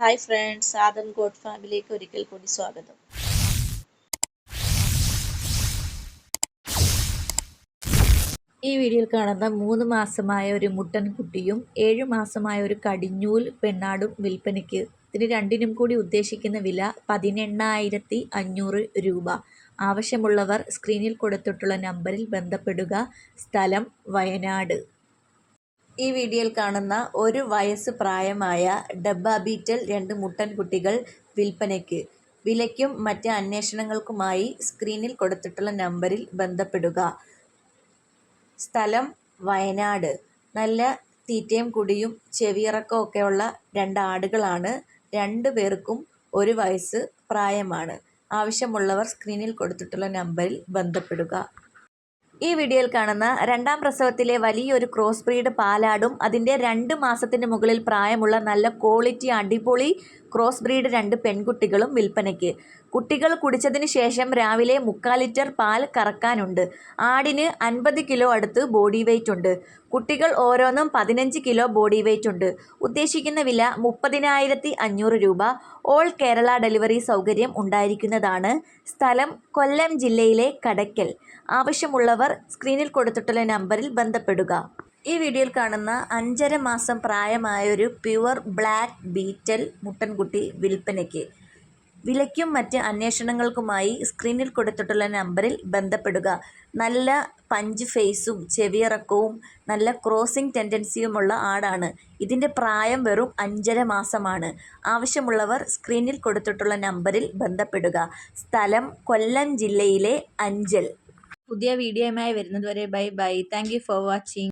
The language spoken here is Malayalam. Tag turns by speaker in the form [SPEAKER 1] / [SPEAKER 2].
[SPEAKER 1] ഹായ് ഫ്രണ്ട്സ് ആദം ഗോഡ് ഫാമിലിക്ക് ഒരിക്കൽ കൂടി സ്വാഗതം. ഈ വീഡിയോയിൽ കാണുന്ന മൂന്ന് മാസമായ ഒരു മുട്ടൻ കുട്ടിയും ഏഴു മാസമായ ഒരു കടിഞ്ഞൂൽ പെണ്ണാടും വിൽപ്പനയ്ക്ക് ഇതിന് രണ്ടിനും കൂടി ഉദ്ദേശിക്കുന്ന വില പതിനെണ്ണായിരത്തി അഞ്ഞൂറ് രൂപ. ആവശ്യമുള്ളവർ സ്ക്രീനിൽ കൊടുത്തിട്ടുള്ള നമ്പറിൽ ബന്ധപ്പെടുക. സ്ഥലം വയനാട്. ഈ വീഡിയോയിൽ കാണുന്ന ഒരു വയസ്സ് പ്രായമായ ഡബ്ബ ബീറ്റൽ രണ്ട് മുട്ടൻ കുട്ടികൾ വിൽപ്പനയ്ക്ക് വിലയ്ക്കും മറ്റ് അന്വേഷണങ്ങൾക്കുമായി സ്ക്രീനിൽ കൊടുത്തിട്ടുള്ള നമ്പറിൽ ബന്ധപ്പെടുക. സ്ഥലം വയനാട്. നല്ല തീറ്റയും കുടിയും ചെവിയിറക്കവും ഒക്കെയുള്ള രണ്ട് ആടുകളാണ്. രണ്ടു പേർക്കും ഒരു വയസ്സ് പ്രായമാണ്. ആവശ്യമുള്ളവർ സ്ക്രീനിൽ കൊടുത്തിട്ടുള്ള നമ്പറിൽ ബന്ധപ്പെടുക. ഈ വീഡിയോയിൽ കാണുന്ന രണ്ടാം പ്രസവത്തിലെ വലിയൊരു ക്രോസ് ബ്രീഡ് പാലാടും അതിന്റെ രണ്ട് മാസത്തിന് മുകളിൽ പ്രായമുള്ള നല്ല ക്വാളിറ്റി അടിപൊളി ക്രോസ് ബ്രീഡ് രണ്ട് പെൺകുട്ടികളും വിൽപ്പനയ്ക്ക്. കുട്ടികൾ കുടിച്ചതിന് ശേഷം രാവിലെ മുക്കാൽ ലിറ്റർ പാൽ കറക്കാനുണ്ട്. ആടിന് അൻപത് കിലോ അടുത്ത് ബോഡി വെയ്റ്റ് ഉണ്ട്. കുട്ടികൾ ഓരോന്നും പതിനഞ്ച് കിലോ ബോഡി വെയ്റ്റ് ഉണ്ട്. ഉദ്ദേശിക്കുന്ന വില മുപ്പതിനായിരത്തി അഞ്ഞൂറ് രൂപ. ഓൾ കേരള ഡെലിവറി സൗകര്യം ഉണ്ടായിരിക്കുന്നതാണ് സ്ഥലം കൊല്ലം ജില്ലയിലെ കടയ്ക്കൽ. ആവശ്യമുള്ളവർ സ്ക്രീനിൽ കൊടുത്തിട്ടുള്ള നമ്പറിൽ ബന്ധപ്പെടുക. ഈ വീഡിയോയിൽ കാണുന്ന അഞ്ചര മാസം പ്രായമായ ഒരു പ്യുവർ ബ്ലാക്ക് ബീറ്റൽ മുട്ടൻകുട്ടി വിൽപ്പനയ്ക്ക് വിലയ്ക്കും മറ്റ് അന്വേഷണങ്ങൾക്കുമായി സ്ക്രീനിൽ കൊടുത്തിട്ടുള്ള നമ്പറിൽ ബന്ധപ്പെടുക. നല്ല പഞ്ച് ഫേസും ചെവിയിറക്കവും നല്ല ക്രോസിംഗ് ടെൻഡൻസിയുമുള്ള ആടാണ്. ഇതിന്റെ പ്രായം വെറും അഞ്ചര മാസമാണ്. ആവശ്യമുള്ളവർ സ്ക്രീനിൽ കൊടുത്തിട്ടുള്ള നമ്പറിൽ ബന്ധപ്പെടുക. സ്ഥലം കൊല്ലം ജില്ലയിലെ അഞ്ചൽ. പുതിയ വീഡിയോയുമായി വരുന്നതുവരെ bye bye. Thank for watching.